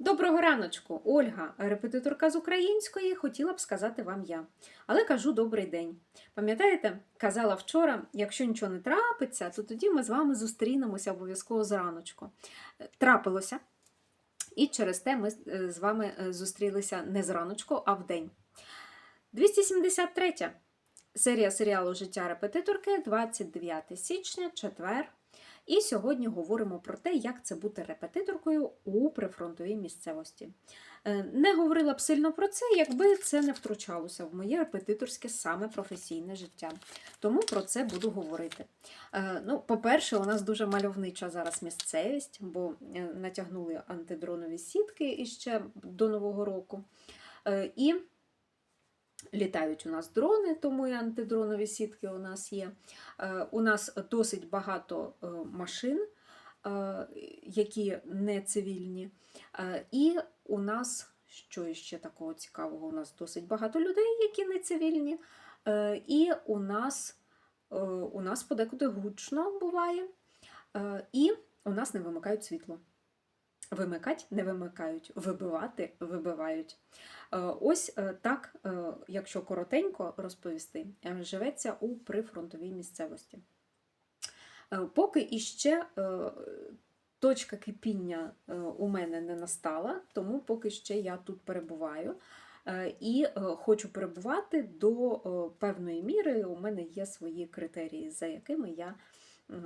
Доброго раночку, Ольга, репетиторка з української, хотіла б сказати вам я. Але кажу добрий день. Пам'ятаєте, казала вчора, якщо нічого не трапиться, то тоді ми з вами зустрінемося обов'язково зраночку. Е, Трапилося. І через те ми е, з вами е, зустрілися не зраночку, а вдень. 273 серія серіалу Життя репетиторки, 29 січня, четвер. І сьогодні говоримо про те, як це бути репетиторкою у прифронтовій місцевості. Е, Не говорила б сильно про це, якби це не втручалося в моє репетиторське саме професійне життя. Тому про це буду говорити. Е, Ну, по-перше, у нас дуже мальовнича зараз місцевість, бо е, натягнули антидронові сітки іще до Нового року. І літають у нас дрони, тому і антидронові сітки у нас є. Е, У нас досить багато е, машин, е, які не цивільні. І у нас, що ще такого цікавого, у нас досить багато людей, які не цивільні. І у нас, у нас подекуди гучно буває. І у нас не вимикають світло. Вимикать не вимикають, вибивати вибивають. Е, Ось е, так, е, якщо коротенько розповісти, живеться у прифронтовій місцевості. Поки іще точка кипіння у мене не настала, тому поки ще я тут перебуваю. І хочу перебувати до певної міри. У мене є свої критерії, за якими я,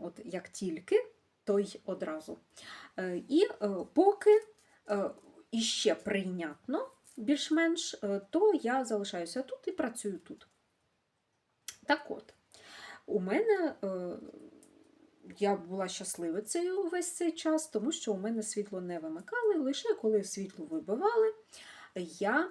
от як тільки, то й одразу. Е, І е, поки е, іще прийнятно, більш-менш, то я залишаюся тут і працюю тут. Так от, у мене я була щасливицею весь цей час, тому що у мене світло не вимикали. Лише коли світло вибивали, я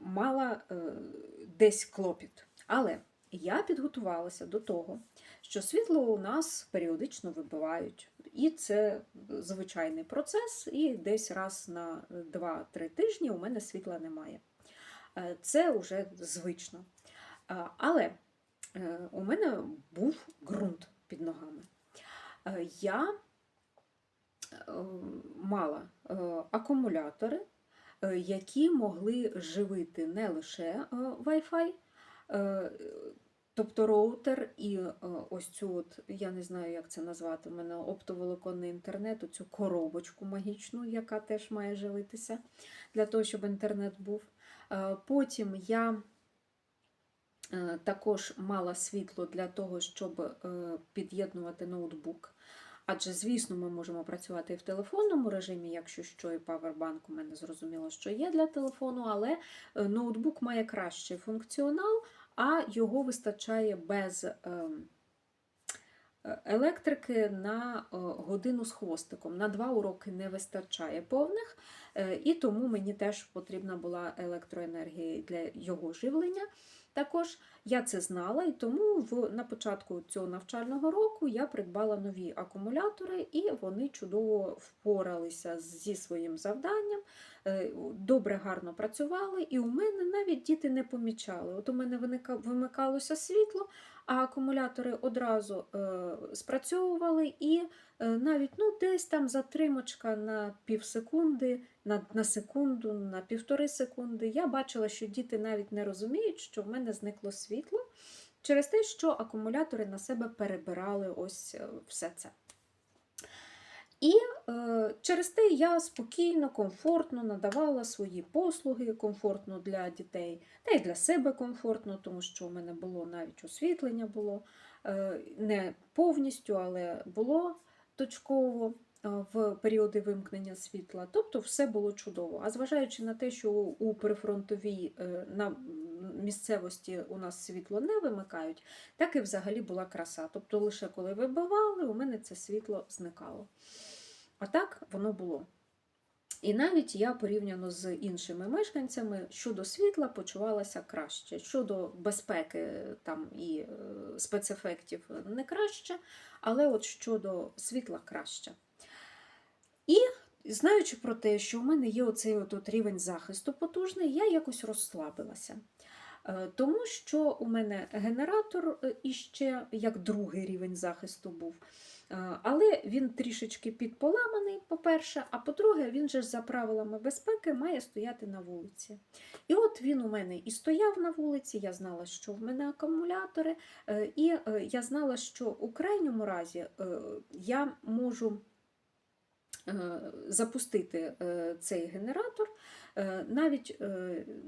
мала десь клопіт. Але я підготувалася до того, що світло у нас періодично вибивають. І це звичайний процес, і десь раз на 2-3 тижні у мене світла немає. Е, Це вже звично. Е, Але е, у мене був ґрунт під ногами. Я мала акумулятори, які могли живити не лише Wi-Fi, тобто роутер і е, ось цю, от, я не знаю, як це назвати, у мене оптоволоконний інтернет, оцю коробочку магічну, яка теж має живитися для того, щоб інтернет був. Е, Потім я е, також мала світло для того, щоб під'єднувати ноутбук. Адже, звісно, ми можемо працювати і в телефонному режимі, якщо що, і павербанк у мене зрозуміло, що є для телефону, але ноутбук має кращий функціонал, а його вистачає без ем, е, електрики на е, годину з хвостиком. На два уроки не вистачає повних, е, і тому мені теж потрібна була електроенергія для його живлення. Також я це знала, і тому в, на початку цього навчального року я придбала нові акумулятори, і вони чудово впоралися зі своїм завданням, е, добре, гарно працювали, і у мене навіть діти не помічали. От у мене вимикалося світло, а акумулятори одразу е, спрацьовували, і е, навіть ну, десь там затримочка на пів на, на секунду, на півтори секунди. Я бачила, що діти навіть не розуміють, що в мене зникло світло через те, що акумулятори на себе перебирали ось е, все це. І е, через те я спокійно, комфортно надавала свої послуги, комфортно для дітей, та й для себе комфортно, тому що у мене було навіть освітлення було е, не повністю, але було точково е, в періоди вимкнення світла. Тобто все було чудово. А зважаючи на те, що у прифронтовій е, на місцевості у нас світло не вимикають, так і взагалі була краса. Тобто лише коли вибивали, у мене це світло зникало. А так воно було. І навіть я порівняно з іншими мешканцями щодо світла почувалася краще. Щодо безпеки там і е, спецефектів не краще, але от щодо світла краще. І знаючи про те, що у мене є оцей от, рівень захисту потужний, я якось розслабилася. Е, Тому що у мене генератор е, іще як другий рівень захисту був. Е, Але він трішечки підполаманий, по-перше, а по-друге, він же за правилами безпеки має стояти на вулиці. І от він у мене і стояв на вулиці, я знала, що в мене акумулятори, і я знала, що у крайньому разі я можу запустити е, цей генератор, е, навіть е,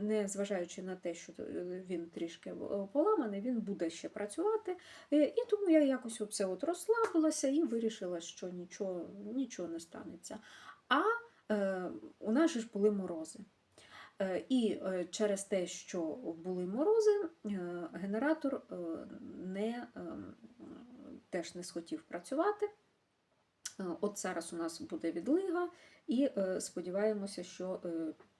не зважаючи на те, що е, він трішки е, поламаний, він буде ще працювати. Е, І тому я якось оце от розслабилася і вирішила, що нічого, нічого не станеться. А е, у нас ж були морози. Е, І е, через те, що були морози, е, генератор е, не, е, теж не схотів працювати. Е, От зараз у нас буде відлига, і е, сподіваємося, що е,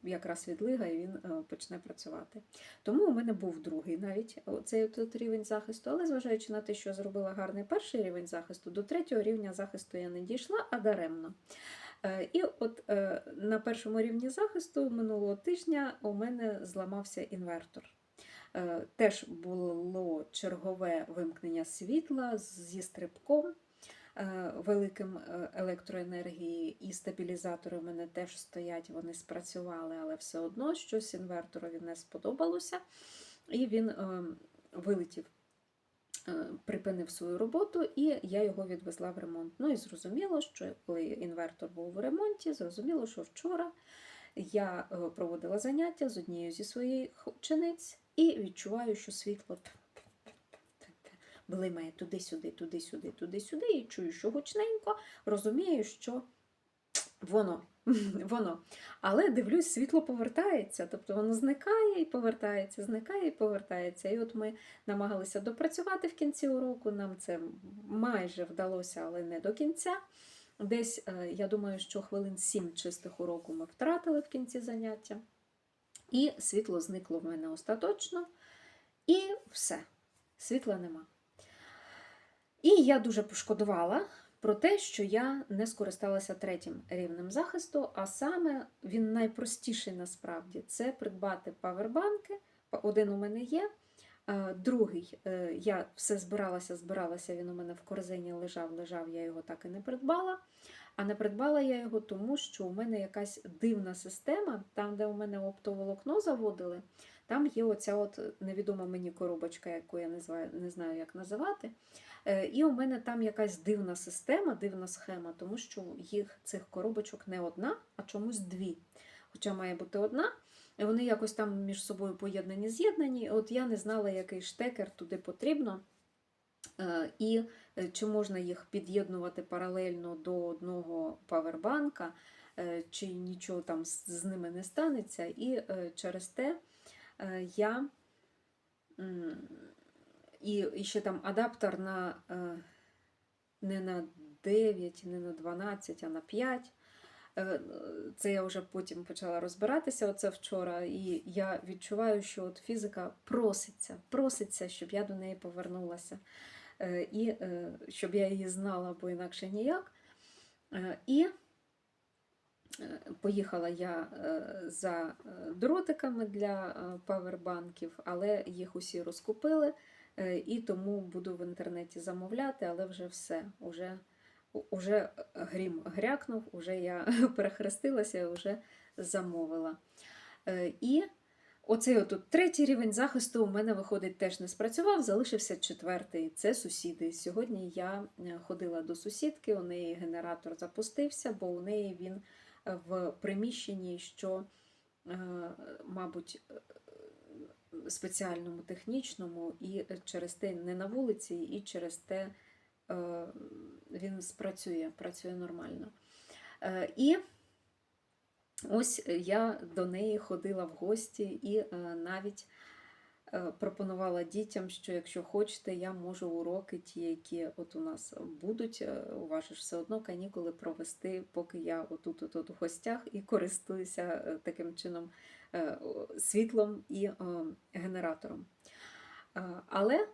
якраз відлига і він почне працювати. Тому у мене був другий навіть цей от рівень захисту, але зважаючи на те, що я зробила гарний перший рівень захисту, до третього рівня захисту я не дійшла, а даремно. І от на першому рівні захисту минулого тижня у мене зламався інвертор. Теж було чергове вимкнення світла зі стрибком великим е, електроенергії, і стабілізатори у мене теж стоять, вони спрацювали, але все одно щось інверторові не сподобалося, і він е, вилетів. е, Припинив свою роботу, і я його відвезла в ремонт. Ну і зрозуміло, що коли інвертор був у ремонті, зрозуміло, що вчора я е, проводила заняття з однією зі своїх учениць і відчуваю, що світло блимає туди-сюди, туди-сюди, туди-сюди, і чую, що гучненько, розумію, що воно. Воно. Але дивлюсь, світло повертається, тобто воно зникає і повертається, зникає і повертається. І от ми намагалися допрацювати в кінці уроку. Нам це майже вдалося, але не до кінця. Десь, е, я думаю, що хвилин сім чистих уроку ми втратили в кінці заняття. І світло зникло в мене остаточно. І все, світла нема. І я дуже пошкодувала про те, що я не скористалася третім рівнем захисту, а саме він найпростіший насправді це придбати павербанки. Один у мене є. Другий, е, я все збиралася, збиралася, він у мене в корзині лежав, лежав, я його так і не придбала. А не придбала я його тому, що у мене якась дивна система, там, де у мене оптоволокно заводили, там є оця от невідома мені коробочка, яку я не знаю як називати. Е, І у мене там якась дивна система, дивна схема, тому що їх цих коробочок не одна, а чомусь дві. Хоча має бути одна. Вони якось там між собою поєднані, з'єднані. От я не знала, який штекер туди потрібно. Е, І е, чи можна їх під'єднувати паралельно до одного павербанка, чи нічого там з ними не станеться. І через те я і, ще там адаптер на е, не на 9, не на 12, а на 5. Е, Це я вже потім почала розбиратися оце вчора, і я відчуваю, що от фізика проситься, проситься, щоб я до неї повернулася, Е, і е, щоб я її знала, бо інакше ніяк. Е, І поїхала я за дротиками для павербанків, але їх усі розкупили, і тому буду в інтернеті замовляти, але вже все. Уже, уже грім грякнув, уже я перехрестилася, вже замовила. Е, І оцей отут третій рівень захисту у мене виходить теж не спрацював, залишився четвертий. Це сусіди. Сьогодні я е, ходила до сусідки, у неї генератор запустився, бо у неї він е, в приміщенні, що, е, мабуть, е, спеціальному технічному, і через те не на вулиці, і через те е, він спрацює, працює нормально. Е, І ось я до неї ходила в гості і е, навіть е, пропонувала дітям, що якщо хочете, я можу уроки, ті, які от у нас будуть, е, у вас ж все одно канікули провести, поки я отут, отут в гостях і користуюся е, таким чином е, світлом і е, генератором. Е, Але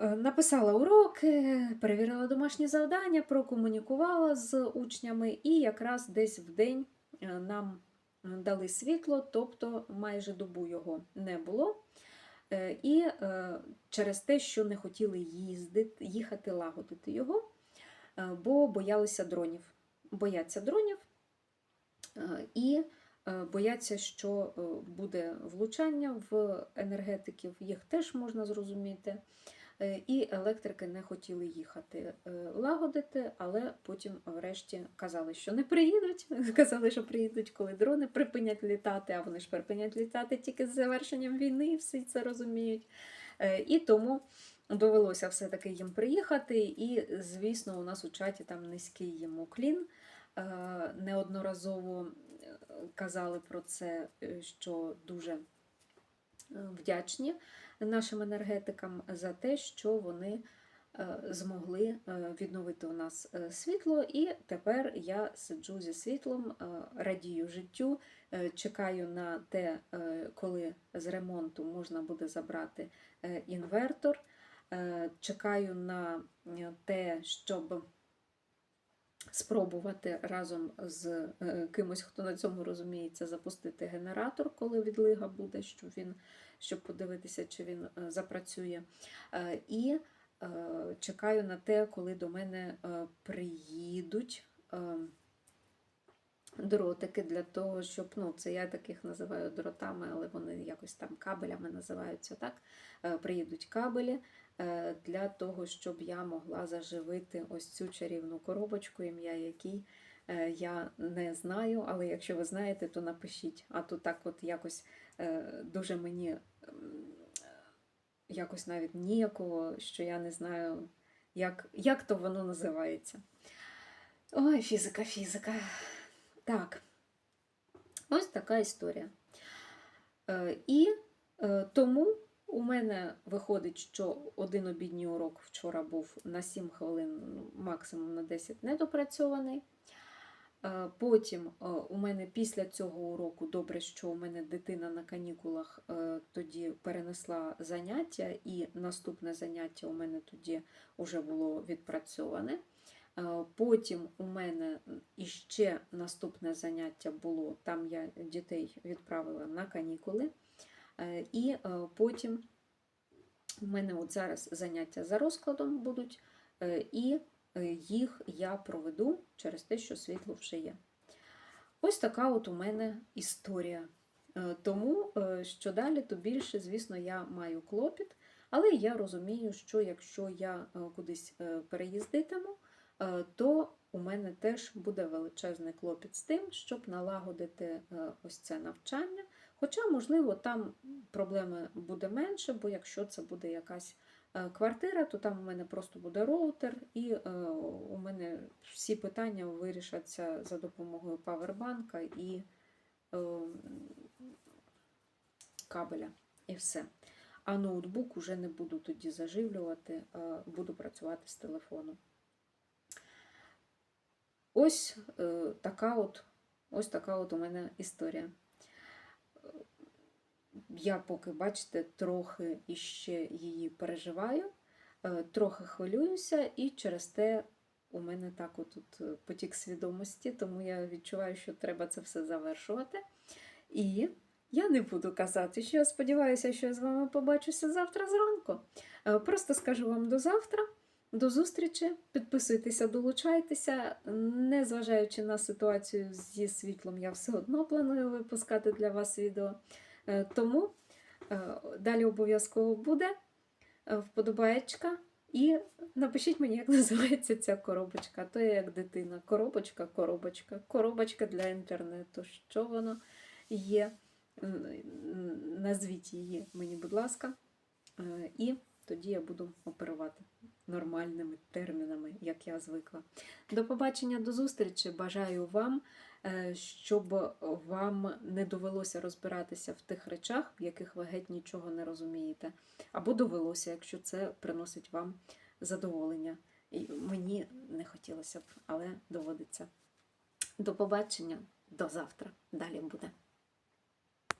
Е, Написала уроки, перевірила домашні завдання, прокомунікувала з учнями, і якраз десь в день е, нам дали світло, тобто майже добу його не було. Е, І е, через те, що не хотіли їздити, їхати лагодити його, е, бо боялися дронів. Бояться дронів е, і е, бояться, що е, буде влучання в енергетиків, їх теж можна зрозуміти. Е, І електрики не хотіли їхати е, лагодити, але потім, врешті, казали, що не приїдуть. Казали, що приїдуть, коли дрони припинять літати, а вони ж припинять літати тільки з завершенням війни, всі це розуміють. Е, І тому довелося все-таки їм приїхати. І, звісно, у нас у чаті там низький їм уклін. Е, Неодноразово е, казали про це, е, що дуже е, вдячні нашим енергетикам за те, що вони е, змогли відновити у нас світло, і тепер я сиджу зі світлом, радію життю, чекаю на те, коли з ремонту можна буде забрати інвертор, чекаю на те, щоб спробувати разом з е, кимось, хто на цьому розуміється, запустити генератор, коли відлига буде, щоб він щоб подивитися, чи він е, запрацює. Е, І чекаю на те, коли до мене приїдуть дротики для того, щоб, ну, це я таких називаю дротами, але вони якось там кабелями називаються, так? Приїдуть кабелі для того, щоб я могла заживити ось цю чарівну коробочку, ім'я якій е, я не знаю, але якщо ви знаєте, то напишіть. А то так от якось е, дуже мені якось навіть ніяково, що я не знаю, як, як то воно називається. Ой, фізика, фізика. Так, ось така історія. Е, І е, тому мене виходить, що один обідній урок вчора був на 7 хвилин, ну, максимум на 10 недопрацьований. Е, Потім е, у мене після цього уроку добре, що у мене дитина на канікулах е, тоді перенесла заняття, і наступне заняття у мене тоді вже було відпрацьоване. Потім у мене іще наступне заняття було, там я дітей відправила на канікули. І потім у мене от зараз заняття за розкладом будуть, е, і е, їх я проведу через те, що світло вже є. Ось така от у мене історія. Е, Тому, що далі, то більше, звісно, я маю клопіт, але я розумію, що якщо я кудись переїздитиму, то у мене теж буде величезний клопіт з тим, щоб налагодити ось це навчання. Хоча, можливо, там проблеми буде менше, бо якщо це буде якась е, квартира, то там у мене просто буде роутер, і е, у мене всі питання вирішаться за допомогою павербанка і е, кабеля. І все. А ноутбук уже не буду тоді заживлювати, буду працювати з телефону. Ось така от, ось така от у мене історія. Я поки, бачите, трохи іще її переживаю, е, трохи хвилююся, і через те у мене так от тут е, потік свідомості, тому я відчуваю, що треба це все завершувати. І я не буду казати, що я сподіваюся, що я з вами побачуся завтра зранку. Е, Просто скажу вам до завтра. До зустрічі, підписуйтеся, долучайтеся. Незважаючи на ситуацію зі світлом, я все одно планую випускати для вас відео. Е, Тому е, далі обов'язково буде е, вподобаєчка. І напишіть мені, як називається ця коробочка. То я як дитина. Коробочка, коробочка, коробочка для інтернету. Що воно є? Назвіть її мені, будь ласка. І тоді я буду оперувати нормальними термінами, як я звикла. До побачення, до зустрічі. Бажаю вам, щоб вам не довелося розбиратися в тих речах, в яких ви геть нічого не розумієте. Або довелося, якщо це приносить вам задоволення. І мені не хотілося б, але доводиться. До побачення, до завтра. Далі буде.